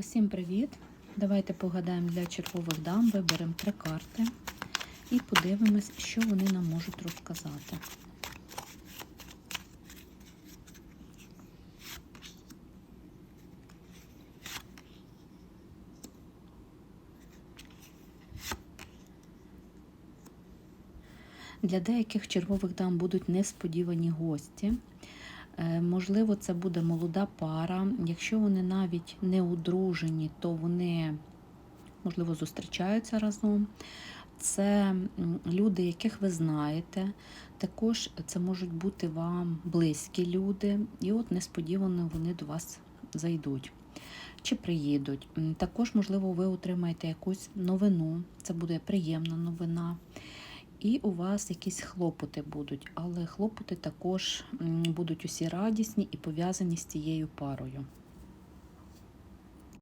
Усім привіт! Давайте погадаємо для червових дам, виберемо три карти і подивимось, що вони нам можуть розказати. Для деяких червових дам будуть несподівані гості. Е, Можливо, це буде молода пара. Якщо вони навіть не одружені, то вони, можливо, зустрічаються разом. Це люди, яких ви знаєте. Також це можуть бути вам близькі люди, і от несподівано вони до вас зайдуть чи приїдуть. Також, можливо, ви отримаєте якусь новину, це буде приємна новина. І у вас якісь хлопоти будуть, але хлопоти також будуть усі радісні і пов'язані з цією парою.